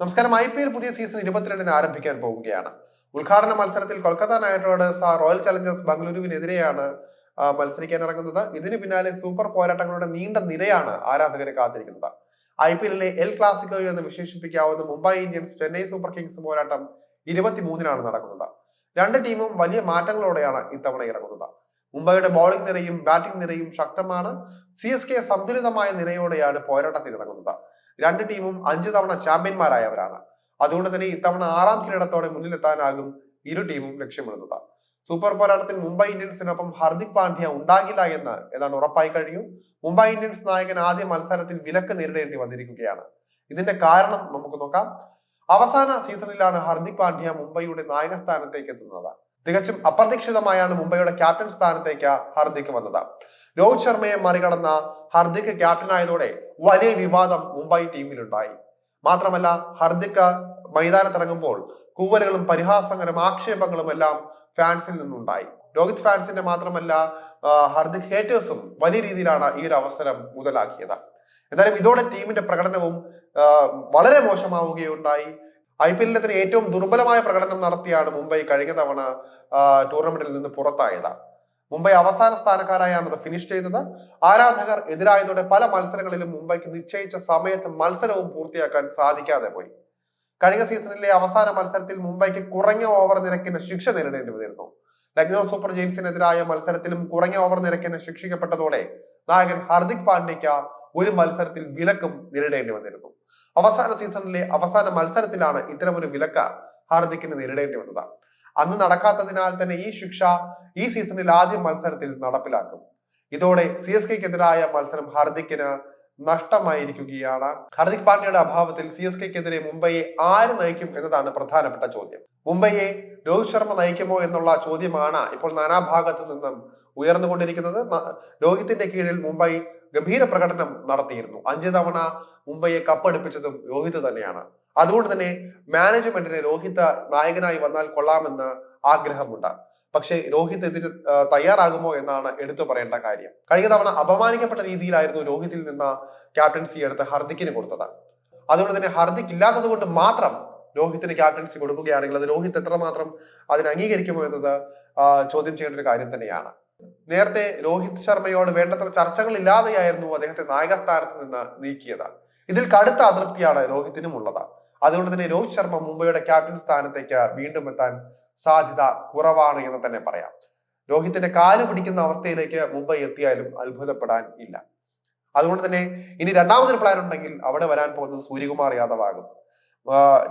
നമസ്കാരം. I P L പുതിയ season ഇരുപത്തിരണ്ടിന് ആരംഭിക്കാൻ പോവുകയാണ്. ഉദ്ഘാടന മത്സരത്തിൽ Kolkata Knight Riders Royal Challengers ബംഗളൂരുവിനെതിരെയാണ് മത്സരിക്കാൻ ഇറങ്ങുന്നത്. ഇതിന് പിന്നാലെ സൂപ്പർ പോരാട്ടങ്ങളുടെ നീണ്ട നിരയാണ് ആരാധകരെ കാത്തിരിക്കുന്നത്. ഐ പി എല്ലിലെ എൽ ക്ലാസിക്കോ എന്ന് വിശേഷിപ്പിക്കാവുന്ന Mumbai Indians Chennai Super Kings പോരാട്ടം ഇരുപത്തിമൂന്നിനാണ് നടക്കുന്നത്. രണ്ട് ടീമും വലിയ മാറ്റങ്ങളോടെയാണ് ഇത്തവണ ഇറങ്ങുന്നത്. മുംബൈയുടെ ബോളിംഗ് നിരയും ബാറ്റിംഗ് നിരയും ശക്തമാണ്. സി എസ് കെ സന്തുലിതമായ നിരയോടെയാണ് പോരാട്ടത്തിൽ ഇറങ്ങുന്നത് രണ്ട് ടീമും അഞ്ച് തവണ ചാമ്പ്യന്മാരായവരാണ്. അതുകൊണ്ട് തന്നെ ഇത്തവണ ആറാം കിരീടത്തോടെ മുന്നിലെത്താനാകും ഇരു ടീമും ലക്ഷ്യമിടുന്നത്. സൂപ്പർ പോരാട്ടത്തിൽ മുംബൈ ഇന്ത്യൻസിനൊപ്പം ഹാർദിക് പാണ്ഡ്യ ഉണ്ടാകില്ല എന്ന് ഏതാണ്ട് ഉറപ്പായി കഴിഞ്ഞു. മുംബൈ ഇന്ത്യൻസ് നായകൻ ആദ്യ മത്സരത്തിൽ വിലക്ക് നേരിടേണ്ടി വന്നിരിക്കുകയാണ്. ഇതിന്റെ കാരണം നമുക്ക് നോക്കാം. അവസാന സീസണിലാണ് ഹാർദിക് പാണ്ഡ്യ മുംബൈയുടെ നായക സ്ഥാനത്തേക്ക് എത്തുന്നത്. തികച്ചും അപ്രതീക്ഷിതമായാണ് മുംബൈയുടെ ക്യാപ്റ്റൻ സ്ഥാനത്തേക്ക് ഹർദിക് വന്നത്. രോഹിത് ശർമ്മയെ മറികടന്ന ഹർദിക് ക്യാപ്റ്റനായതോടെ വലിയ വിവാദം മുംബൈ ടീമിലുണ്ടായി. മാത്രമല്ല ഹർദിക് മൈതാനത്തിറങ്ങുമ്പോൾ കൂവലുകളും പരിഹാസങ്ങളും ആക്ഷേപങ്ങളും എല്ലാം ഫാൻസിൽ നിന്നുണ്ടായി. രോഹിത് ഫാൻസിന്റെ മാത്രമല്ല ഹർദിക് ഹേറ്റേഴ്സും വലിയ രീതിയിലാണ് ഈ ഒരു അവസരം മുതലാക്കിയത്. എന്തായാലും ഇതോടെ ടീമിന്റെ പ്രകടനവും വളരെ മോശമാവുകയുണ്ടായി. ഐ പി എല്ലിന് ഏറ്റവും ദുർബലമായ പ്രകടനം നടത്തിയാണ് മുംബൈ കഴിഞ്ഞ തവണ ടൂർണമെന്റിൽ നിന്ന് പുറത്തായത്. മുംബൈ അവസാന സ്ഥാനക്കാരായാണ് അത് ഫിനിഷ് ചെയ്തത്. ആരാധകർ എതിരായതോടെ പല മത്സരങ്ങളിലും മുംബൈക്ക് നിശ്ചയിച്ച സമയത്ത് മത്സരവും പൂർത്തിയാക്കാൻ സാധിക്കാതെ പോയി. കഴിഞ്ഞ സീസണിലെ അവസാന മത്സരത്തിൽ മുംബൈക്ക് കുറഞ്ഞ ഓവർ നിരക്കിന് ശിക്ഷ നേരിടേണ്ടി വന്നിരുന്നു. ലക്നൌ സൂപ്പർ ജെയിംസിനെതിരായ മത്സരത്തിലും കുറഞ്ഞ ഓവർ നിരക്കിന് ശിക്ഷിക്കപ്പെട്ടതോടെ നായകൻ ഹർദിക് പാണ്ഡ്യയ്ക്ക് ഒരു മത്സരത്തിൽ വിലക്കും നേരിടേണ്ടി വന്നിരുന്നു. അവസാന സീസണിലെ അവസാന മത്സരത്തിലാണ് ഇത്തരമൊരു വിലക്ക് ഹാർദിക്കിന് നേരിടേണ്ടി വന്നത്. അന്ന് നടക്കാത്തതിനാൽ തന്നെ ഈ ശിക്ഷ ഈ സീസണിൽ ആദ്യ മത്സരത്തിൽ നടപ്പിലാക്കും. ഇതോടെ സി എസ് കെക്കെതിരായ മത്സരം ഹാർദിക്കിന് നഷ്ടമായിരിക്കുകയാണ്. ഹാർദിക് പാണ്ഡ്യയുടെ അഭാവത്തിൽ സി എസ് കെക്കെതിരെ മുംബൈയെ ആര് നയിക്കും എന്നതാണ് പ്രധാനപ്പെട്ട ചോദ്യം. മുംബൈയെ രോഹിത് ശർമ്മ നയിക്കുമോ എന്നുള്ള ചോദ്യമാണ് ഇപ്പോൾ നാനാഭാഗത്തു നിന്നും ഉയർന്നുകൊണ്ടിരിക്കുന്നത്. രോഹിത്തിന്റെ കീഴിൽ മുംബൈ ഗംഭീര പ്രകടനം നടത്തിയിരുന്നു. അഞ്ച് തവണ മുംബൈയെ കപ്പടുപ്പിച്ചതും രോഹിത് തന്നെയാണ്. അതുകൊണ്ട് തന്നെ മാനേജ്മെന്റിന് രോഹിത് നായകനായി വന്നാൽ കൊള്ളാമെന്ന് ആഗ്രഹമുണ്ട്. പക്ഷേ രോഹിത് ഇതിന് തയ്യാറാകുമോ എന്നാണ് എടുത്തു പറയേണ്ട കാര്യം. കഴിഞ്ഞ തവണ അപമാനിക്കപ്പെട്ട രീതിയിലായിരുന്നു രോഹിത്തിൽ നിന്ന് ക്യാപ്റ്റൻസി എടുത്ത് ഹർദിക്കിന് കൊടുത്തത്. അതുകൊണ്ട് തന്നെ ഹർദിക് ഇല്ലാത്തത് കൊണ്ട് മാത്രം രോഹിത്തിന് ക്യാപ്റ്റൻസി കൊടുക്കുകയാണെങ്കിൽ അത് രോഹിത് എത്രമാത്രം അതിന് അംഗീകരിക്കുമോ എന്നത് ചോദ്യം ചെയ്യേണ്ട ഒരു കാര്യം തന്നെയാണ്. നേരത്തെ രോഹിത് ശർമ്മയോട് വേണ്ടത്ര ചർച്ചകൾ ഇല്ലാതെയായിരുന്നു അദ്ദേഹത്തെ നായക സ്ഥാനത്ത് നിന്ന് നീക്കിയത്. ഇതിൽ കടുത്ത അതൃപ്തിയാണ് രോഹിത്തിനും ഉള്ളത്. അതുകൊണ്ട് തന്നെ രോഹിത് ശർമ്മ മുംബൈയുടെ ക്യാപ്റ്റൻ സ്ഥാനത്തേക്ക് വീണ്ടും എത്താൻ സാധ്യത കുറവാണ് എന്ന് തന്നെ പറയാം. രോഹിത്തിന്റെ കാൽ പിടിക്കുന്ന അവസ്ഥയിലേക്ക് മുംബൈ എത്തിയാലും അത്ഭുതപ്പെടാൻ ഇല്ല. അതുകൊണ്ട് തന്നെ ഇനി രണ്ടാമതൊരു പ്ലാൻ ഉണ്ടെങ്കിൽ അവിടെ വരാൻ പോകുന്നത് സൂര്യകുമാർ യാദവ് ആകും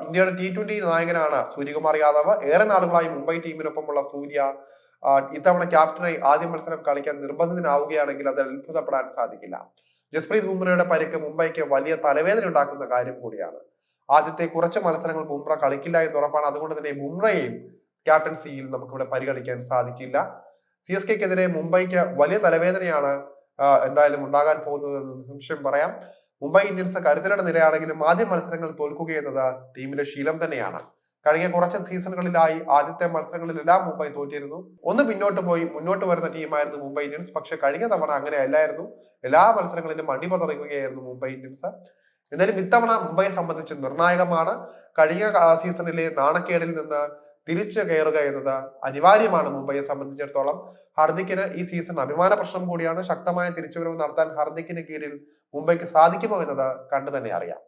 ഇന്ത്യയുടെ ടി ട്വന്റി നായകനാണ് സൂര്യകുമാർ യാദവ്. ഏറെ നാളുകളായി മുംബൈ ടീമിനൊപ്പമുള്ള സൂര്യ ഇത്തവണ ക്യാപ്റ്റനായി ആദ്യ മത്സരം കളിക്കാൻ നിർബന്ധിതനാവുകയാണെങ്കിൽ അത് അത്ഭുതപ്പെടാൻ സാധിക്കില്ല. ജസ്പ്രീത് ബുംറയുടെ പരിക്ക് മുംബൈക്ക് വലിയ തലവേദന ഉണ്ടാക്കുന്ന കാര്യം കൂടിയാണ്. ആദ്യത്തെ കുറച്ച് മത്സരങ്ങൾ ബുംറ കളിക്കില്ല എന്ന് ഉറപ്പാണ്. അതുകൊണ്ട് തന്നെ ബുംറയെയും ക്യാപ്റ്റൻസിയിൽ നമുക്കിവിടെ പരിഗണിക്കാൻ സാധിക്കില്ല. സി എസ് കെക്കെതിരെ മുംബൈക്ക് വലിയ തലവേദനയാണ് എന്തായാലും ഉണ്ടാകാൻ പോകുന്നത് സംശയം പറയാം. മുംബൈ ഇന്ത്യൻസ് കരുതലയുടെ നിരയാണെങ്കിലും ആദ്യ മത്സരങ്ങൾ തോൽക്കുക എന്നത് ടീമിന്റെ ശീലം തന്നെയാണ്. കഴിഞ്ഞ കുറച്ച് സീസണുകളിലായി ആദ്യത്തെ മത്സരങ്ങളിലെല്ലാം മുംബൈ തോറ്റിരുന്നു. ഒന്ന് പിന്നോട്ട് പോയി മുന്നോട്ട് വരുന്ന ടീമായിരുന്നു മുംബൈ ഇന്ത്യൻസ്. പക്ഷെ കഴിഞ്ഞ തവണ അങ്ങനെ അല്ലായിരുന്നു എല്ലാ മത്സരങ്ങളിലും അടിപതറിക്കുകയായിരുന്നു മുംബൈ ഇന്ത്യൻസ്. എന്നാലും ഇത്തവണ മുംബൈയെ സംബന്ധിച്ച് നിർണായകമാണ്. കഴിഞ്ഞ സീസണിലെ നാണക്കേടിൽ നിന്ന് തിരിച്ചു കയറുക എന്നത് അനിവാര്യമാണ്. മുംബൈയെ സംബന്ധിച്ചിടത്തോളം ഹർദിക്കിന് ഈ സീസൺ അഭിമാന പ്രശ്നം കൂടിയാണ്. ശക്തമായ തിരിച്ചുവരവ് നടത്താൻ ഹർദിക്കിന് കീഴിൽ മുംബൈക്ക് സാധിക്കുമോ എന്നത് കണ്ടു തന്നെ അറിയാം.